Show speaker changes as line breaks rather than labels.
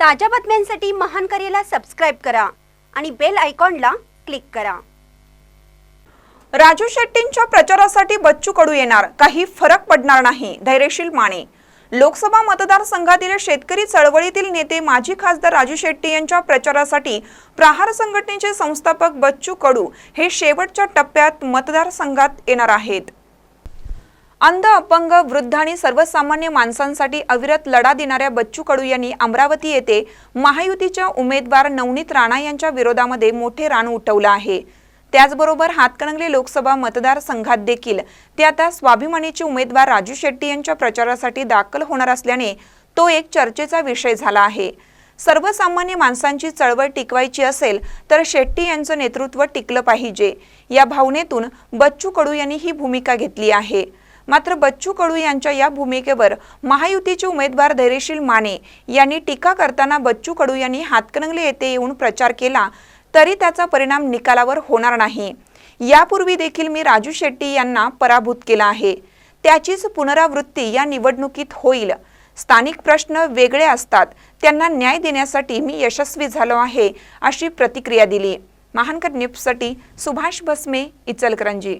ताज्या बातम्यांसाठी महान करेला सबस्क्राईब करा आणि बेल आयकॉनला क्लिक करा.
राजू शेट्टींच्या प्रचारासाठी बच्चू कडू येणार. काही फरक पडणार नाही धैर्यशील माने. लोकसभा मतदारसंघातील शेतकरी चळवळीतील नेते माजी खासदार राजू शेट्टी यांच्या प्रचारासाठी प्रहार संघटनेचे संस्थापक बच्चू कडू हे शेवटच्या टप्प्यात मतदारसंघात येणार आहेत. अंध अपंग वृद्ध आणि सर्वसामान्य माणसांसाठी अविरत लढा देणाऱ्या बच्चू कडू यांनी अमरावती येथे महायुतीच्या उमेदवार नवनीत राणा यांच्या विरोधामध्ये मोठे रान उठवलं आहे. त्याचबरोबर हातकणंगले लोकसभा मतदारसंघात देखील ते आता स्वाभिमानीचे उमेदवार राजू शेट्टी यांच्या प्रचारासाठी दाखल होणार असल्याने तो एक चर्चेचा विषय झाला आहे. सर्वसामान्य माणसांची चळवळ टिकवायची असेल तर शेट्टी यांचं नेतृत्व टिकलं पाहिजे. या भावनेतून बच्चू कडू यांनी ही भूमिका घेतली आहे. मात्र बच्चू कडू यांच्या या भूमिकेवर महायुतीचे उमेदवार धैर्यशील माने यांनी टीका करताना बच्चू कडू यांनी हातकणंगले येथे येऊन प्रचार केला तरी त्याचा परिणाम निकालावर होणार नाही. यापूर्वी देखील मी राजू शेट्टी यांना पराभूत केला आहे. त्याचीच पुनरावृत्ती या निवडणुकीत होईल. स्थानिक प्रश्न वेगळे असतात. त्यांना न्याय देण्यासाठी मी यशस्वी झालो आहे अशी प्रतिक्रिया दिली. महानकर न्यूजसाठी सुभाष भस्मे इचलकरंजी.